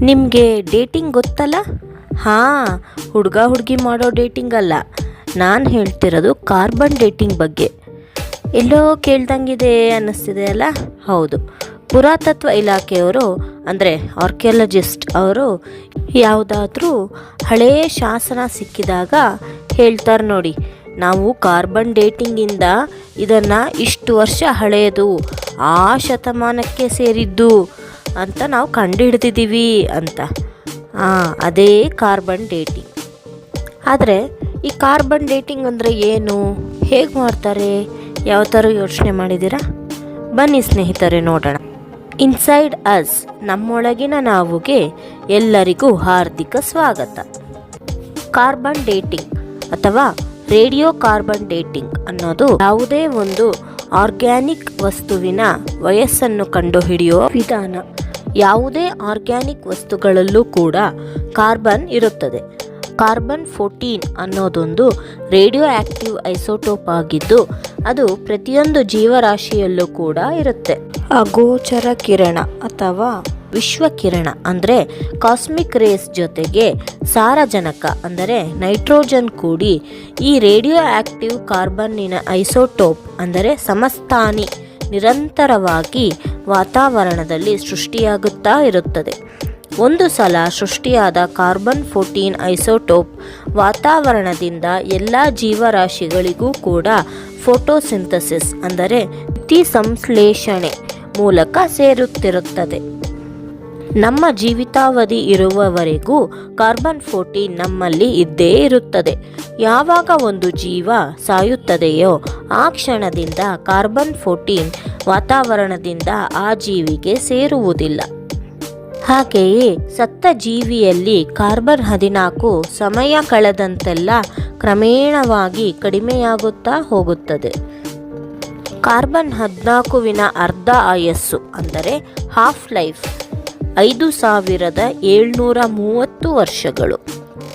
ನಿಮಗೆ ಡೇಟಿಂಗ್ ಗೊತ್ತಲ್ಲ? ಹಾಂ, ಹುಡುಗ ಹುಡುಗಿ ಮಾಡೋ ಡೇಟಿಂಗ್ ಅಲ್ಲ. ನಾನು ಹೇಳ್ತಿರೋದು ಕಾರ್ಬನ್ ಡೇಟಿಂಗ್ ಬಗ್ಗೆ. ಎಲ್ಲೋ ಕೇಳ್ದಂಗಿದೆ ಅನ್ನಿಸ್ತಿದೆ ಅಲ್ಲ? ಹೌದು. ಪುರಾತತ್ವ ಇಲಾಖೆಯವರು, ಅಂದರೆ ಆರ್ಕಿಯಾಲಜಿಸ್ಟ್ ಅವರು, ಯಾವುದಾದ್ರೂ ಹಳೆಯ ಶಾಸನ ಸಿಕ್ಕಿದಾಗ ಹೇಳ್ತಾರೆ ನೋಡಿ. ನಾವು ಕಾರ್ಬನ್ ಡೇಟಿಂಗಿಂದ ಇದನ್ನು ಇಷ್ಟು ವರ್ಷ ಹಳೆಯದು ಆ ಶತಮಾನಕ್ಕೆ ಸೇರಿದ್ದು. ಅಂತ ನಾವು ಕಂಡುಹಿಡ್ದಿದ್ದೀವಿ ಅಂತ. ಹಾಂ ಅದೇ ಕಾರ್ಬನ್ ಡೇಟಿಂಗ್ ಆದರೆ ಈ ಕಾರ್ಬನ್ ಡೇಟಿಂಗ್ ಅಂದರೆ ಏನು? ಹೇಗೆ ಮಾಡ್ತಾರೆ? ಯಾವ ಥರ ಯೋಚನೆ ಮಾಡಿದ್ದೀರಾ? ಬನ್ನಿ ಸ್ನೇಹಿತರೆ, ನೋಡೋಣ. ಇನ್ಸೈಡ್ ಅಸ್ ನಮ್ಮೊಳಗಿನ ನಾವುಗೆ ಎಲ್ಲರಿಗೂ ಹಾರ್ದಿಕ ಸ್ವಾಗತ. ಕಾರ್ಬನ್ ಡೇಟಿಂಗ್ ಅಥವಾ ರೇಡಿಯೋ ಕಾರ್ಬನ್ ಡೇಟಿಂಗ್ ಅನ್ನೋದು ಯಾವುದೇ ಒಂದು ಆರ್ಗ್ಯಾನಿಕ್ ವಸ್ತುವಿನ ವಯಸ್ಸನ್ನು ಕಂಡುಹಿಡಿಯುವ ವಿಧಾನ. ಯಾವುದೇ ಆರ್ಗ್ಯಾನಿಕ್ ವಸ್ತುಗಳಲ್ಲೂ ಕೂಡ ಕಾರ್ಬನ್ ಇರುತ್ತದೆ. ಕಾರ್ಬನ್ ಫೋರ್ಟೀನ್ ಅನ್ನೋದೊಂದು ರೇಡಿಯೋ ಆಕ್ಟಿವ್ ಐಸೋಟೋಪ್ ಆಗಿದ್ದು, ಅದು ಪ್ರತಿಯೊಂದು ಜೀವರಾಶಿಯಲ್ಲೂ ಕೂಡ ಇರುತ್ತೆ. ಅಗೋಚರ ಕಿರಣ ಅಥವಾ ವಿಶ್ವಕಿರಣ ಅಂದರೆ ಕಾಸ್ಮಿಕ್ ರೇಸ್ ಜೊತೆಗೆ ಸಾರಜನಕ ಅಂದರೆ ನೈಟ್ರೋಜನ್ ಕೂಡಿ ಈ ರೇಡಿಯೋ ಆಕ್ಟಿವ್ ಕಾರ್ಬನ್ನಿನ ಐಸೋಟೋಪ್ ಅಂದರೆ ಸಮಸ್ಥಾನಿ ನಿರಂತರವಾಗಿ ವಾತಾವರಣದಲ್ಲಿ ಸೃಷ್ಟಿಯಾಗುತ್ತಾ ಇರುತ್ತದೆ. ಒಂದು ಸಲ ಸೃಷ್ಟಿಯಾದ ಕಾರ್ಬನ್ ಫೋರ್ಟೀನ್ ಐಸೋಟೋಪ್ ವಾತಾವರಣದಿಂದ ಎಲ್ಲ ಜೀವರಾಶಿಗಳಿಗೂ ಕೂಡ ಫೋಟೋಸಿಂಥಸಿಸ್ ಅಂದರೆ ಸಂಶ್ಲೇಷಣೆ ಮೂಲಕ ಸೇರುತ್ತಿರುತ್ತದೆ. ನಮ್ಮ ಜೀವಿತಾವಧಿ ಇರುವವರೆಗೂ ಕಾರ್ಬನ್ ಫೋರ್ಟೀನ್ ನಮ್ಮಲ್ಲಿ ಇದ್ದೇ ಇರುತ್ತದೆ. ಯಾವಾಗ ಒಂದು ಜೀವ ಸಾಯುತ್ತದೆಯೋ ಆ ಕ್ಷಣದಿಂದ ಕಾರ್ಬನ್ ಫೋರ್ಟೀನ್ ವಾತಾವರಣದಿಂದ ಆ ಜೀವಿಗೆ ಸೇರುವುದಿಲ್ಲ. ಹಾಗೆಯೇ ಸತ್ತ ಜೀವಿಯಲ್ಲಿ ಕಾರ್ಬನ್ ಹದಿನಾಲ್ಕು ಸಮಯ ಕಳೆದಂತೆಲ್ಲ ಕ್ರಮೇಣವಾಗಿ ಕಡಿಮೆಯಾಗುತ್ತಾ ಹೋಗುತ್ತದೆ. ಕಾರ್ಬನ್ ಹದಿನಾಲ್ಕುವಿನ ಅರ್ಧ ಆಯಸ್ಸು ಅಂದರೆ ಹಾಫ್ ಲೈಫ್ ಐದು ಸಾವಿರದ ಏಳ್ನೂರ ಮೂವತ್ತು ವರ್ಷಗಳು.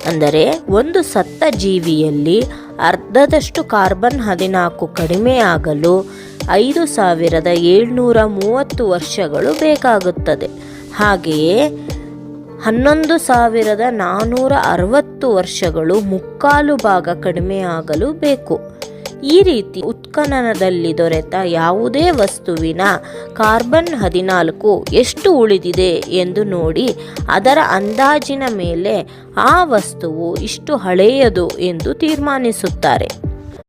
ಅಂದರೆ ಒಂದು ಸತ್ತ ಜೀವಿಯಲ್ಲಿ ಅರ್ಧದಷ್ಟು ಕಾರ್ಬನ್ ಹದಿನಾಲ್ಕು ಕಡಿಮೆಯಾಗಲು ಐದು ಸಾವಿರದ ಏಳ್ನೂರ ಮೂವತ್ತು ವರ್ಷಗಳು ಬೇಕಾಗುತ್ತದೆ. ಹಾಗೆಯೇ ಹನ್ನೊಂದು ಸಾವಿರದ ನಾನ್ನೂರ ಅರವತ್ತು ವರ್ಷಗಳು ಮುಕ್ಕಾಲು ಭಾಗ ಕಡಿಮೆಯಾಗಲು ಬೇಕು. ಈ ರೀತಿ ಉತ್ಖನನದಲ್ಲಿ ದೊರೆತ ಯಾವುದೇ ವಸ್ತುವಿನ ಕಾರ್ಬನ್ ಹದಿನಾಲ್ಕು ಎಷ್ಟು ಉಳಿದಿದೆ ಎಂದು ನೋಡಿ ಅದರ ಅಂದಾಜಿನ ಮೇಲೆ ಆ ವಸ್ತುವು ಇಷ್ಟು ಹಳೆಯದು ಎಂದು ತೀರ್ಮಾನಿಸುತ್ತಾರೆ.